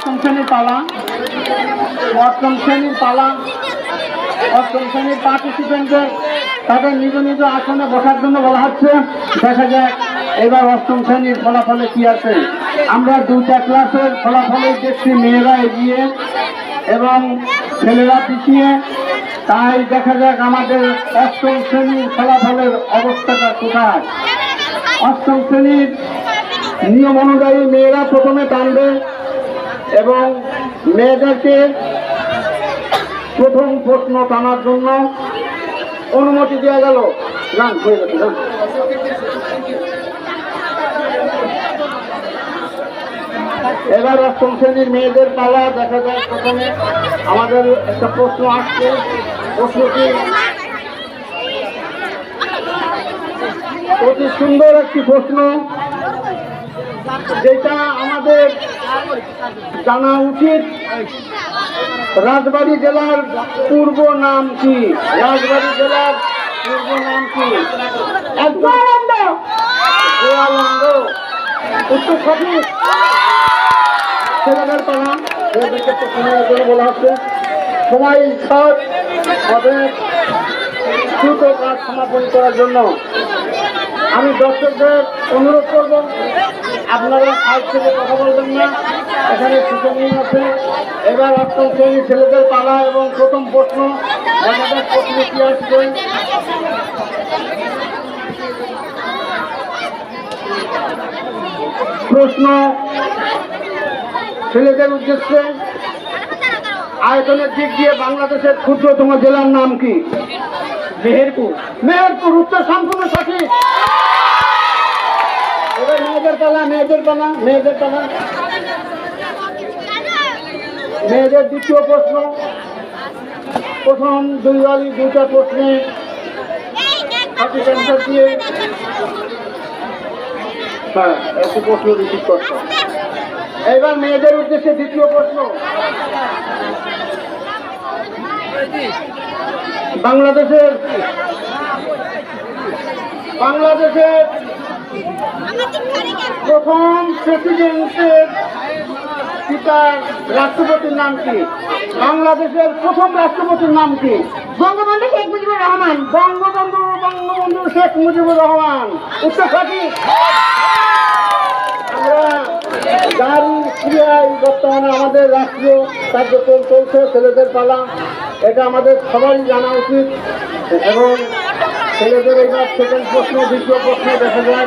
অষ্টম শ্রেণির পালা। অষ্টম শ্রেণির পালা। অষ্টম শ্রেণির পার্টিসিপেন্টদের তাদের নিজ নিজ আসনে বসার জন্য বলা হচ্ছে, দেখা যাক এবার অষ্টম শ্রেণির ফলাফলে কি আছে। আমরা দুইটা ক্লাসের ফলাফলে দেখছি, মেয়েরা এগিয়ে এবং ছেলেরা পিছিয়ে। তাই দেখা যাক আমাদের অষ্টম শ্রেণির ফলাফলের অবস্থাটা কোথায়। অষ্টম শ্রেণির নিয়ম অনুযায়ী মেয়েরা প্রথমে টানবে। এবং মেয়েদেরকে প্রথম প্রশ্ন টানার জন্য অনুমতি দেওয়া গেল। যান হয়ে গেছে যান। এবার অষ্টম শ্রেণির মেয়েদের পালা, দেখা যায় প্রথমে আমাদের একটা প্রশ্ন আসছে। প্রশ্নটি অতি সুন্দর একটি প্রশ্ন, যেটা আমাদের জানা উচিত, রাজবাড়ী জেলার পূর্ব নাম কি? রাজবাড়ী জেলার পূর্ব নাম কি? উত্তর হচ্ছে। কাজ করার জন্য। আমি দর্শকদের অনুরোধ করব আপনারা সাইড থেকে কথা বলবেন না। এখানে সুযোগই আছে এবার অষ্টম শ্রেণির ছেলেদের পালা এবং প্রথম প্রশ্ন দেখা যাক প্রশ্ন কি আসবে প্রশ্ন ছেলেদের উদ্দেশ্যে আয়তনের দিক দিয়ে বাংলাদেশের ক্ষুদ্রতম জেলার নাম কি? মেহেরপুর। মেহেরপুর উত্তর সম্পূর্ণ সঠিক। এবার মেয়েদের মেয়েদের মেয়েদের মেয়েদের দ্বিতীয় প্রশ্ন। প্রথম দুই বালি দুইটা প্রশ্নে সঠিক হ্যাঁ একটু প্রশ্ন রিসিভ করতে। এবার মেয়েদের উদ্দেশ্যে দ্বিতীয় প্রশ্ন। বাংলাদেশের বাংলাদেশের প্রথম প্রেসিডেন্টের পিতার রাষ্ট্রপতির নাম কি? বাংলাদেশের প্রথম রাষ্ট্রপতির নাম কি? বঙ্গবন্ধু শেখ মুজিবুর রহমান। বঙ্গবন্ধু বঙ্গবন্ধু শেখ মুজিবুর রহমান। উত্তর সঠিক আমরা গাড়ি ক্রিয়ায় বর্তমানে আমাদের রাষ্ট্রীয় কার্যক্রম চলছে ছেলেদের পালা। এটা আমাদের সবারই জানা উচিত। এবং ছেলেদের এবার সেকেন্ড প্রশ্ন দ্বিতীয় প্রশ্ন দেখা যায়।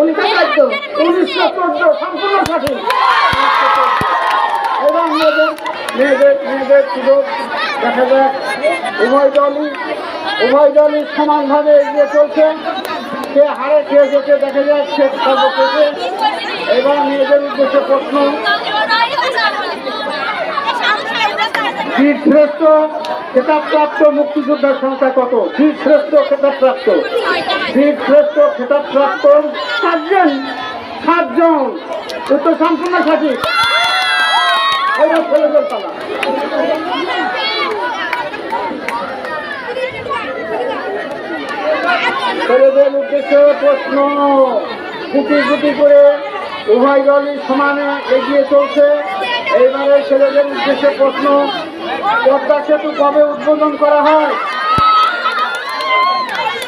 উনিশশো চোদ্দ উনিশশো চোদ্দ সম্পূর্ণ সঠিক এবং মেয়েদের মেয়েদের মেয়েদের সুযোগ দেখা যায় উভয় দলই উভয় দলই সমানভাবে এগিয়ে চলছে। কে হারে কে যেতে দেখা যায় সে সর্বশেষে এবার মেয়েদের উদ্দেশ্যে প্রশ্ন। শ্রেষ্ঠ খেতাবপ্রাপ্ত মুক্তিযোদ্ধার সংখ্যা কত? বীর শ্রেষ্ঠ খেতাবপ্রাপ্ত। বীর শ্রেষ্ঠ খেতাবপ্রাপ্ত সাতজন। সাতজন। উত্তর সম্পূর্ণ এবার ছেলেদের ছেলেদের উদ্দেশ্যে প্রশ্ন। গুটি গুটি করে উভয় দলই সমানে এগিয়ে চলছে। এইবারে ছেলেদের উদ্দেশ্যে প্রশ্ন। পদ্মা সেতু কবে উদ্বোধন করা হয়?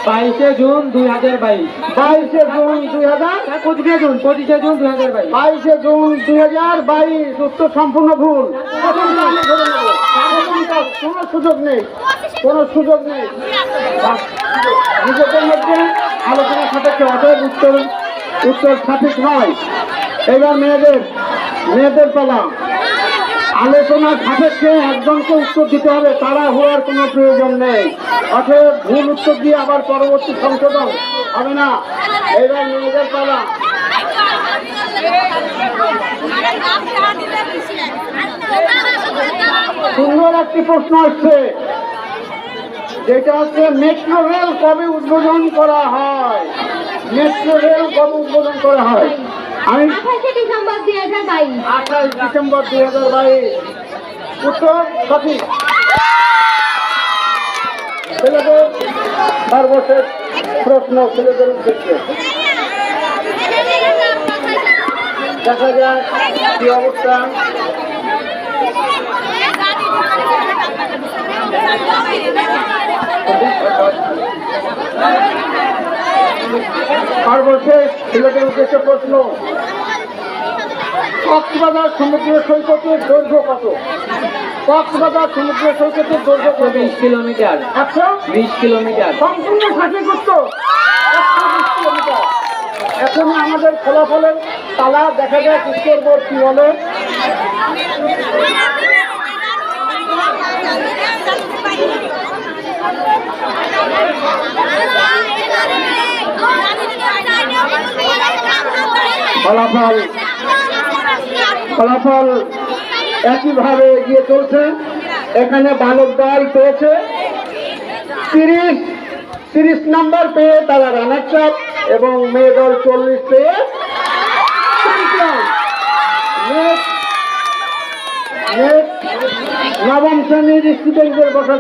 বাইশে জুন দুই হাজার বাইশ। বাইশে জুন দুই হাজার? পঁচিশে জুন পঁচিশে জুন দুই হাজার বাইশ। বাইশে জুন দুই হাজার বাইশ উত্তর সম্পূর্ণ ভুল। কোনো সুযোগ নেই কোনো সুযোগ নেই। নিজেদের মধ্যে আলোচনা সাপেক্ষে অতএব উত্তর উত্তর সঠিক নয়। এবার মেয়েদের মেয়েদের পালা। আলোচনার সাপেক্ষে একজনকে উত্তর দিতে হবে, তারা হওয়ার কোনো প্রয়োজন নেই। অতএব ভুল উত্তর দিয়ে আবার পরবর্তী সংশোধন হবে না। এবার মেয়েদের পালা। সুন্দর একটি প্রশ্ন আসছে। যেটা হচ্ছে মেট্রো রেল কবে উদ্বোধন করা হয়? মেট্রো রেল কবে উদ্বোধন করা হয়? আঠাশে ডিসেম্বর দুই হাজার বাইশ। আঠাশ ডিসেম্বর দুই হাজার বাইশ। উত্তর সঠিক। ছেলেদের সর্বশেষ প্রশ্ন ছেলেদের উদ্দেশ্যে। দেখা যাক কি অবস্থা। সর্বশেষ ছেলেদের উদ্দেশ্যে প্রশ্ন। কক্সবাজার সমুদ্র সৈকতের দৈর্ঘ্য কত? কক্সবাজার সমুদ্র সৈকতের দৈর্ঘ্য কত? বিশ কিলোমিটার। একশো বিশ কিলোমিটার। সম্পূর্ণ বিশ কিলোমিটার। এখন আমাদের ফলাফলের তালা দেখা যায় উত্তর বোর্ড কি বলে। ফলাফল ফলাফল একইভাবে এগিয়ে চলছে। এখানে বালক দল পেয়েছে। তিরিশ তিরিশ নাম্বার পেয়ে তারা রানার চাপ এবং মেয়ে দল চল্লিশ পেয়ে নবম শ্রেণির স্টুডেন্টদের জন্য